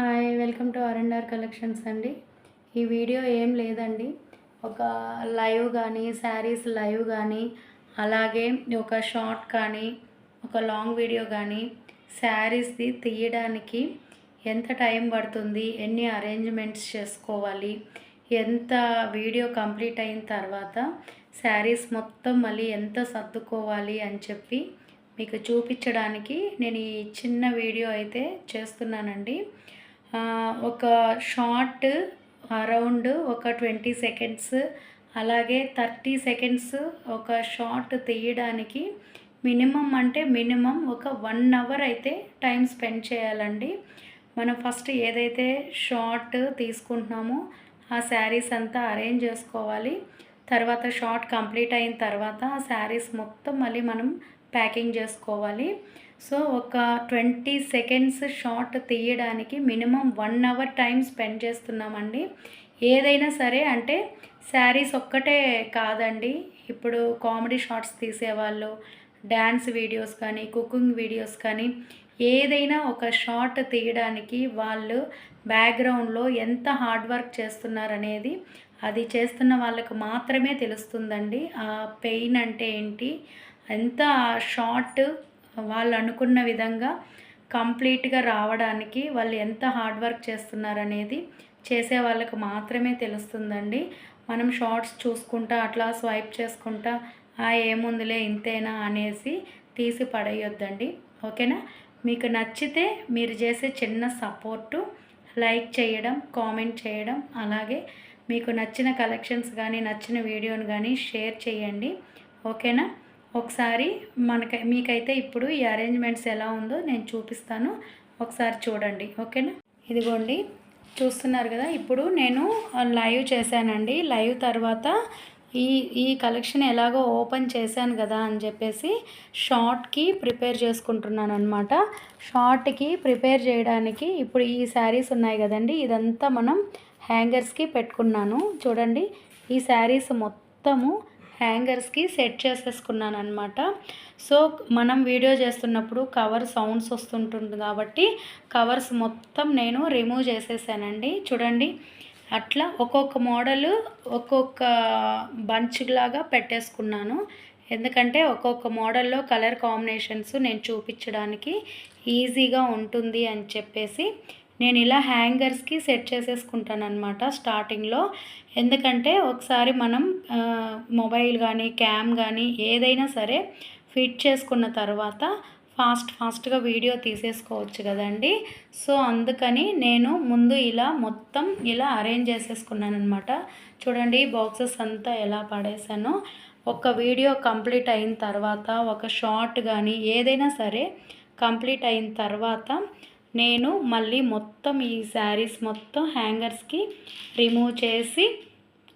Hi welcome to R and R collections అండి. ఈ video ఏం లేదండి. ఒక లైవ్ కానీ శారీస్ లైవ్ కానీ అలాగే ఒక షార్ట్ కానీ ఒక లాంగ్ వీడియో కానీ శారీస్ది తీయడానికి ఎంత టైం పడుతుంది ఎన్ని అరేంజ్మెంట్స్ చేసుకోవాలి ఎంత వీడియో కంప్లీట్ అయిన తర్వాత శారీస్ మొత్తం మళ్ళీ ఎంత సర్దుకోవాలి అని చెప్పి మీకు చూపించడానికి నేను ఈ చిన్న వీడియో అయితే చేస్తున్నానండి. ఒక షార్ట్ అరౌండ్ ఒక ట్వంటీ సెకండ్స్ అలాగే థర్టీ సెకండ్స్ ఒక షార్ట్ తీయడానికి మినిమం అంటే మినిమం ఒక వన్ అవర్ అయితే టైం స్పెండ్ చేయాలండి. మనం ఫస్ట్ ఏదైతే షార్ట్ తీసుకుంటున్నామో ఆ శారీస్ అంతా అరేంజ్ చేసుకోవాలి. తర్వాత షార్ట్ కంప్లీట్ అయిన తర్వాత ఆ శారీస్ మొత్తం మళ్ళీ మనం ప్యాకింగ్ చేసుకోవాలి. సో ఒక ట్వంటీ సెకండ్స్ షార్ట్ తీయడానికి minimum one hour time spend చేస్తున్నామండి. ఏదైనా సరే అంటే శారీస్ ఒక్కటే కాదండి. ఇప్పుడు కామెడీ షార్ట్స్ తీసేవాళ్ళు డ్యాన్స్ వీడియోస్ కానీ కుకింగ్ వీడియోస్ కానీ ఏదైనా ఒక షార్ట్ తీయడానికి వాళ్ళు బ్యాక్గ్రౌండ్లో ఎంత హార్డ్ వర్క్ చేస్తున్నారనేది అది చేస్తున్న వాళ్ళకు మాత్రమే తెలుస్తుందండి. ఆ పెయిన్ అంటే ఏంటి? ఎంత షార్ట్ వాళ్ళు అనుకున్న విధంగా కంప్లీట్గా రావడానికి వాళ్ళు ఎంత హార్డ్ వర్క్ చేస్తున్నారనేది చేసే వాళ్ళకు మాత్రమే తెలుస్తుందండి. మనం షార్ట్స్ చూసుకుంటా అట్లా స్వైప్ చేసుకుంటా ఆ ఏముందిలే ఇంతేనా? అనేసి తీసి పడేయొద్దండి. ఓకేనా? మీకు నచ్చితే మీరు చేసే చిన్న సపోర్టు లైక్ చేయడం కామెంట్ చేయడం అలాగే మీకు నచ్చిన కలెక్షన్స్ కానీ నచ్చిన వీడియోని కానీ షేర్ చేయండి. ఓకేనా? ఒకసారి మనకి మీకైతే ఇప్పుడు ఈ అరేంజ్మెంట్స్ ఎలా ఉందో నేను చూపిస్తాను. ఒకసారి చూడండి ఓకేనా? ఇదిగోండి చూస్తున్నారు కదా ఇప్పుడు నేను లైవ్ చేశానండి. లైవ్ తర్వాత ఈ ఈ కలెక్షన్ ఎలాగో ఓపెన్ చేశాను కదా అని చెప్పేసి షార్ట్కి ప్రిపేర్ చేసుకుంటున్నాను అనమాట షార్ట్కి ప్రిపేర్ చేయడానికి ఇప్పుడు ఈ శారీస్ ఉన్నాయి కదండి ఇదంతా మనం హ్యాంగర్స్కి పెట్టుకున్నాను. చూడండి ఈ శారీస్ మొత్తము హ్యాంగర్స్కి సెట్ చేసేసుకున్నాను అనమాట సో మనం వీడియో చేస్తున్నప్పుడు కవర్ సౌండ్స్ వస్తుంటుంది కాబట్టి కవర్స్ మొత్తం నేను రిమూవ్ చేసేసానండి. చూడండి అట్లా ఒక్కొక్క మోడల్ ఒక్కొక్క బంచ్ లాగా పెట్టేసుకున్నాను. ఎందుకంటే ఒక్కొక్క మోడల్లో కలర్ కాంబినేషన్స్ నేను చూపించడానికి ఈజీగా ఉంటుంది అని చెప్పేసి నేను ఇలా హ్యాంగర్స్కి సెట్ చేసేసుకుంటాను అనమాట స్టార్టింగ్లో ఎందుకంటే ఒకసారి మనం మొబైల్ కానీ క్యామ్ కానీ ఏదైనా సరే ఫిట్ చేసుకున్న తర్వాత ఫాస్ట్ ఫాస్ట్గా వీడియో తీసేసుకోవచ్చు కదండి. సో అందుకని నేను ముందు ఇలా మొత్తం ఇలా అరేంజ్ చేసేసుకున్నాను అనమాట చూడండి బాక్సెస్ అంతా ఎలా పడేసానో. ఒక వీడియో కంప్లీట్ అయిన తర్వాత ఒక షార్ట్ కానీ ఏదైనా సరే కంప్లీట్ అయిన తర్వాత నేను మళ్ళీ మొత్తం ఈ శారీస్ మొత్తం హ్యాంగర్స్కి రిమూవ్ చేసి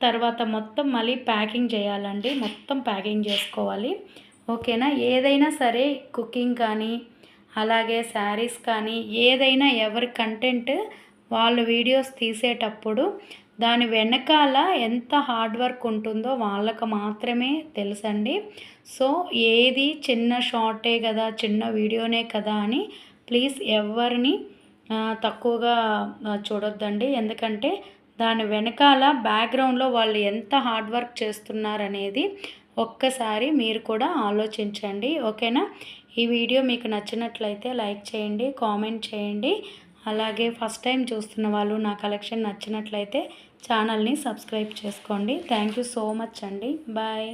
తర్వాత మొత్తం మళ్ళీ ప్యాకింగ్ చేయాలండి. మొత్తం ప్యాకింగ్ చేసుకోవాలి. ఓకేనా? ఏదైనా సరే కుకింగ్ కానీ అలాగే శారీస్ కానీ ఏదైనా ఎవరి కంటెంట్ వాళ్ళు వీడియోస్ తీసేటప్పుడు దాని వెనకాల ఎంత హార్డ్ వర్క్ ఉంటుందో వాళ్ళకు మాత్రమే తెలుసండి. సో ఏది చిన్న షార్టే కదా చిన్న వీడియోనే కదా అని ప్లీజ్ ఎవరిని తక్కువగా చూడొద్దండి. ఎందుకంటే దాని వెనకాల బ్యాక్గ్రౌండ్లో వాళ్ళు ఎంత హార్డ్ వర్క్ చేస్తున్నారనేది ఒక్కసారి మీరు కూడా ఆలోచించండి. ఓకేనా? ఈ వీడియో మీకు నచ్చినట్లయితే లైక్ చేయండి కామెంట్ చేయండి. అలాగే ఫస్ట్ టైం చూస్తున్న వాళ్ళు నా కలెక్షన్ నచ్చినట్లయితే ఛానల్ని సబ్స్క్రైబ్ చేసుకోండి. థ్యాంక్ యూ సో మచ్ అండి. బాయ్.